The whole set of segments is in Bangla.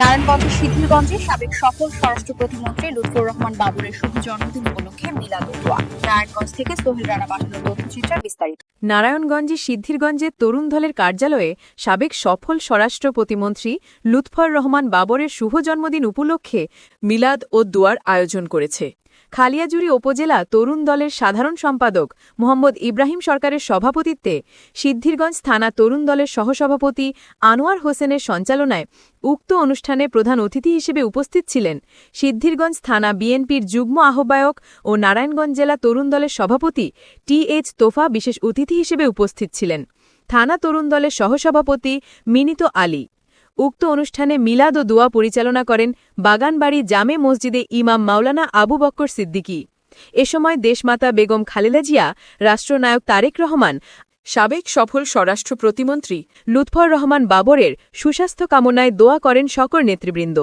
নারায়ণগঞ্জে সাবেক সফল স্বরাষ্ট্র প্রতিমন্ত্রী লুৎফুর রহমান বাবুরের শুভ জন্মদিন উপলক্ষে মিলাদ দোয়া নারায়ণগঞ্জ থেকে সোহেল রানা পাঠানো তথ্যচিত্রা বিস্তারিত। নারায়ণগঞ্জে সিদ্ধিরগঞ্জের তরুণ দলের কার্যালয়ে সাবেক সফল স্বরাষ্ট্র প্রতিমন্ত্রী লুৎফর রহমান বাবরের শুভ জন্মদিন উপলক্ষে মিলাদ ও দুয়ার আয়োজন করেছে। খালিয়াজুরি উপজেলা তরুণ দলের সাধারণ সম্পাদক মোহাম্মদ ইব্রাহিম সরকারের সভাপতিত্বে সিদ্ধিরগঞ্জ থানা তরুণ দলের সহসভাপতি আনোয়ার হোসেনের সঞ্চালনায় উক্ত অনুষ্ঠানে প্রধান অতিথি হিসেবে উপস্থিত ছিলেন সিদ্ধিরগঞ্জ থানা বিএনপির যুগ্ম আহ্বায়ক ও নারায়ণগঞ্জ জেলা তরুণ দলের সভাপতি টি এইচ তোফা বিশেষ অতিথি হিসেবে উপস্থিত ছিলেন। থানা তরুণ দলের সহসভাপতি মিনিত আলী। উক্ত অনুষ্ঠানে মিলাদ ও দোয়া পরিচালনা করেন বাগানবাড়ি জামে মসজিদে ইমাম মাওলানা আবু বক্কর সিদ্দিকী। এ সময় দেশমাতা বেগম খালেদা জিয়া, রাষ্ট্রনায়ক তারেক রহমান, সাবেক সফল স্বরাষ্ট্র প্রতিমন্ত্রী লুৎফর রহমান বাবরের সুস্বাস্থ্য কামনায় দোয়া করেন সকল নেতৃবৃন্দ।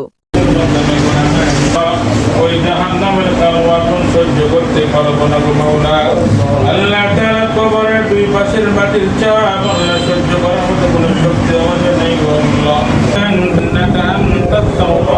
দুই পাশের মাটির আল্লাহ সহ্য করার মতো কোনো শক্তি আমাদের নেই